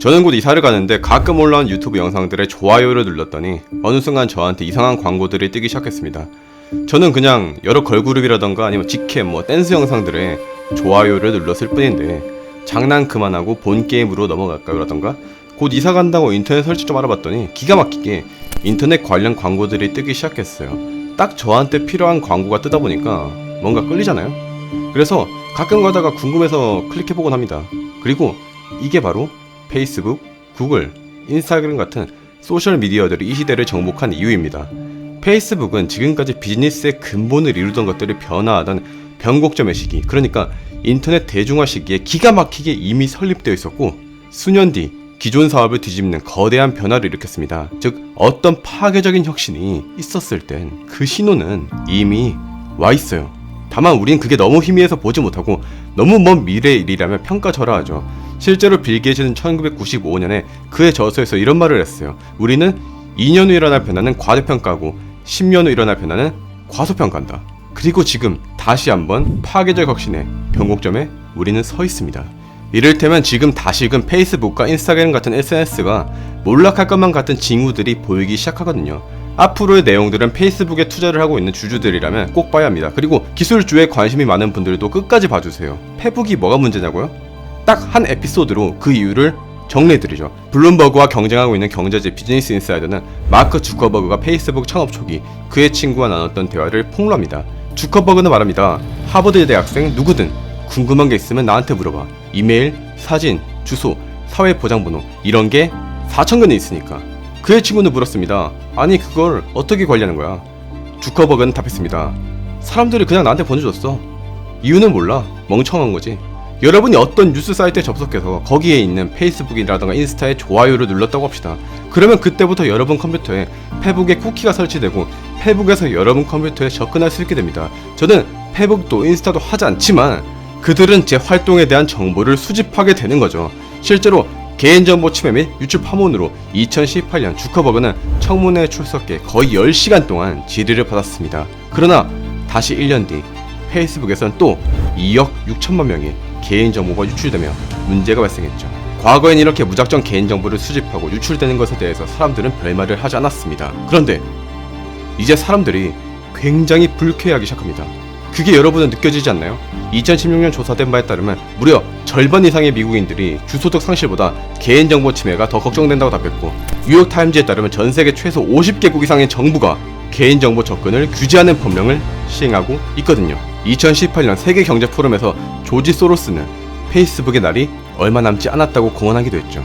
저는 곧 이사를 가는데 가끔 올라온 유튜브 영상들의 좋아요를 눌렀더니 어느 순간 저한테 이상한 광고들이 뜨기 시작했습니다. 저는 그냥 여러 걸그룹이라던가 아니면 직캠 뭐 댄스 영상들에 좋아요를 눌렀을 뿐인데 장난 그만하고 본 게임으로 넘어갈까요 라던가 곧 이사 간다고 인터넷 설치 좀 알아봤더니 기가 막히게 인터넷 관련 광고들이 뜨기 시작했어요. 딱 저한테 필요한 광고가 뜨다 보니까 뭔가 끌리잖아요. 그래서 가끔 가다가 궁금해서 클릭해보곤 합니다. 그리고 이게 바로 페이스북, 구글, 인스타그램 같은 소셜 미디어들이 이 시대를 정복한 이유입니다. 페이스북은 지금까지 비즈니스의 근본을 이루던 것들을 변화하던 변곡점의 시기, 그러니까 인터넷 대중화 시기에 기가 막히게 이미 설립되어 있었고 수년 뒤 기존 사업을 뒤집는 거대한 변화를 일으켰습니다. 즉 어떤 파괴적인 혁신이 있었을 땐 그 신호는 이미 와 있어요. 다만 우린 그게 너무 희미해서 보지 못하고 너무 먼 미래의 일이라면 평가절하하죠. 실제로 빌 게이츠는 1995년에 그의 저서에서 이런 말을 했어요. 우리는 2년 후 일어날 변화는 과대평가고 10년 후 일어날 변화는 과소평가한다. 그리고 지금 다시 한번 파괴적 혁신의 변곡점에 우리는 서 있습니다. 이를테면 지금 다시금 페이스북과 인스타그램 같은 SNS가 몰락할 것만 같은 징후들이 보이기 시작하거든요. 앞으로의 내용들은 페이스북에 투자를 하고 있는 주주들이라면 꼭 봐야 합니다. 그리고 기술주에 관심이 많은 분들도 끝까지 봐주세요. 페북이 뭐가 문제냐고요? 딱 한 에피소드로 그 이유를 정리해드리죠. 블룸버그와 경쟁하고 있는 경제지 비즈니스 인사이더는 마크 주커버그가 페이스북 창업 초기 그의 친구와 나눴던 대화를 폭로합니다. 주커버그는 말합니다. 하버드 대학생 누구든 궁금한 게 있으면 나한테 물어봐. 이메일, 사진, 주소, 사회 보장번호 이런 게 4천 건이 있으니까. 그의 친구는 물었습니다. 아니 그걸 어떻게 관리하는 거야? 주커버그는 답했습니다. 사람들이 그냥 나한테 보내줬어. 이유는 몰라. 멍청한 거지. 여러분이 어떤 뉴스 사이트에 접속해서 거기에 있는 페이스북이라던가 인스타에 좋아요를 눌렀다고 합시다. 그러면 그때부터 여러분 컴퓨터에 페북에 쿠키가 설치되고 페북에서 여러분 컴퓨터에 접근할 수 있게 됩니다. 저는 페북도 인스타도 하지 않지만 그들은 제 활동에 대한 정보를 수집하게 되는 거죠. 실제로 개인정보 침해 및 유출 파문으로 2018년 주커버그는 청문회에 출석해 거의 10시간 동안 질의를 받았습니다. 그러나 다시 1년 뒤 페이스북에선 또 2억 6천만 명의 개인정보가 유출되며 문제가 발생했죠. 과거엔 이렇게 무작정 개인정보를 수집하고 유출되는 것에 대해서 사람들은 별말을 하지 않았습니다. 그런데 이제 사람들이 굉장히 불쾌해하기 시작합니다. 그게 여러분은 느껴지지 않나요? 2016년 조사된 바에 따르면 무려 절반 이상의 미국인들이 주소득 상실보다 개인정보 침해가 더 걱정된다고 답했고 뉴욕타임즈에 따르면 전 세계 최소 50개국 이상의 정부가 개인정보 접근을 규제하는 법령을 시행하고 있거든요. 2018년 세계 경제 포럼에서 조지 소로스는 페이스북의 날이 얼마 남지 않았다고 공언하기도 했죠.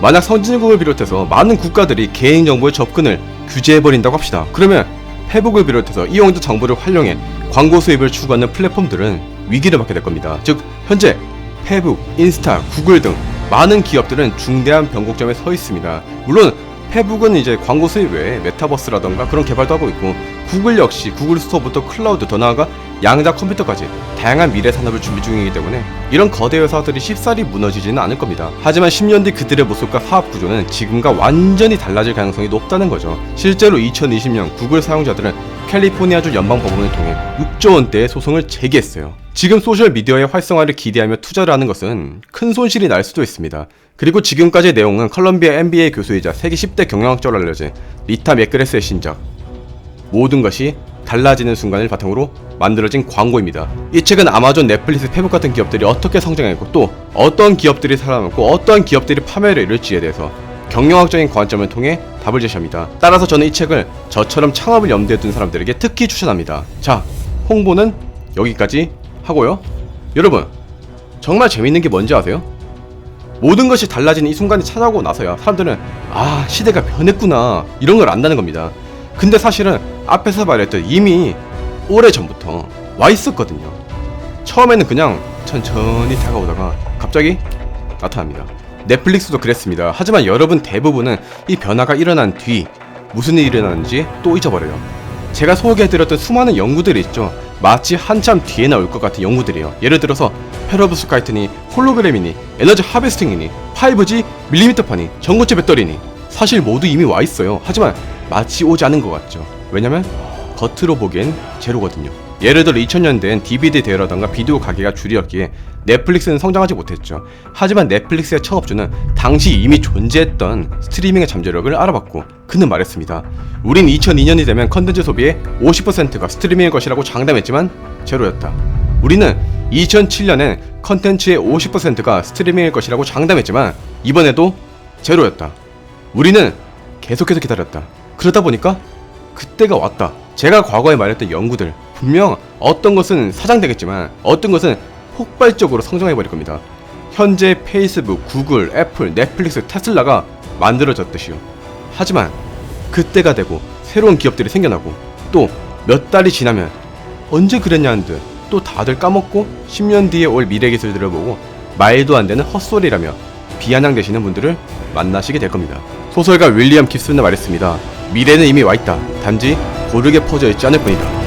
만약 선진국을 비롯해서 많은 국가들이 개인 정보의 접근을 규제해버린다고 합시다. 그러면 페북을 비롯해서 이용자 정보를 활용해 광고 수입을 추구하는 플랫폼들은 위기를 맞게 될 겁니다. 즉, 현재 페북, 인스타, 구글 등 많은 기업들은 중대한 변곡점에 서 있습니다. 물론 페북은 이제 광고 수입 외에 메타버스라던가 그런 개발도 하고 있고 구글 역시 구글 스토어부터 클라우드 더 나아가 양자 컴퓨터까지 다양한 미래 산업을 준비 중이기 때문에 이런 거대 회사들이 쉽사리 무너지지는 않을 겁니다. 하지만 10년 뒤 그들의 모습과 사업 구조는 지금과 완전히 달라질 가능성이 높다는 거죠. 실제로 2020년 구글 사용자들은 캘리포니아주 연방법원을 통해 6조 원대의 소송을 제기했어요. 지금 소셜 미디어의 활성화를 기대하며 투자를 하는 것은 큰 손실이 날 수도 있습니다. 그리고 지금까지의 내용은 컬럼비아 MBA 교수이자 세계 10대 경영학자로 알려진 리타 맥그레스의 신작 모든 것이 달라지는 순간을 바탕으로 만들어진 광고입니다. 이 책은 아마존, 넷플릭스, 페북 같은 기업들이 어떻게 성장했고 또 어떤 기업들이 살아남고 어떠한 기업들이 파멸을 이룰지에 대해서 경영학적인 관점을 통해 답을 제시합니다. 따라서 저는 이 책을 저처럼 창업을 염두에 둔 사람들에게 특히 추천합니다. 자, 홍보는 여기까지 하고요. 여러분, 정말 재밌는 게 뭔지 아세요? 모든 것이 달라지는 이 순간이 찾아오고 나서야 사람들은 아 시대가 변했구나 이런 걸 안다는 겁니다. 근데 사실은 앞에서 말했듯 이미 오래 전부터 와 있었거든요. 처음에는 그냥 천천히 다가오다가 갑자기 나타납니다. 넷플릭스도 그랬습니다. 하지만 여러분 대부분은 이 변화가 일어난 뒤 무슨 일이 일어났는지 또 잊어버려요. 제가 소개해드렸던 수많은 연구들이 있죠. 마치 한참 뒤에 나올 것 같은 연구들이에요. 예를 들어서 페러브스카이트니 홀로그램이니 에너지 하베스팅이니 5G 밀리미터판이 전고체 배터리니 사실 모두 이미 와 있어요. 하지만 마치 오지 않은 것 같죠. 왜냐면 겉으로 보기엔 제로거든요. 예를 들어 2000년대엔 DVD 대여라던가 비디오 가게가 줄이었기에 넷플릭스는 성장하지 못했죠. 하지만 넷플릭스의 창업주는 당시 이미 존재했던 스트리밍의 잠재력을 알아봤고 그는 말했습니다. 우린 2002년이 되면 컨텐츠 소비의 50%가 스트리밍일 것이라고 장담했지만 제로였다. 우리는 2007년엔 컨텐츠의 50%가 스트리밍일 것이라고 장담했지만 이번에도 제로였다. 우리는 계속해서 기다렸다. 그러다 보니까 그때가 왔다. 제가 과거에 말했던 연구들 분명 어떤 것은 사장되겠지만 어떤 것은 폭발적으로 성장해버릴 겁니다. 현재 페이스북, 구글, 애플, 넷플릭스, 테슬라가 만들어졌듯이요. 하지만 그때가 되고 새로운 기업들이 생겨나고 또 몇 달이 지나면 언제 그랬냐는 듯 또 다들 까먹고 10년 뒤에 올 미래 기술들을 보고 말도 안 되는 헛소리라며 비아냥되시는 분들을 만나시게 될 겁니다. 소설가 윌리엄 깁슨은 말했습니다. 미래는 이미 와 있다. 단지 고르게 퍼져 있지 않을 뿐이다.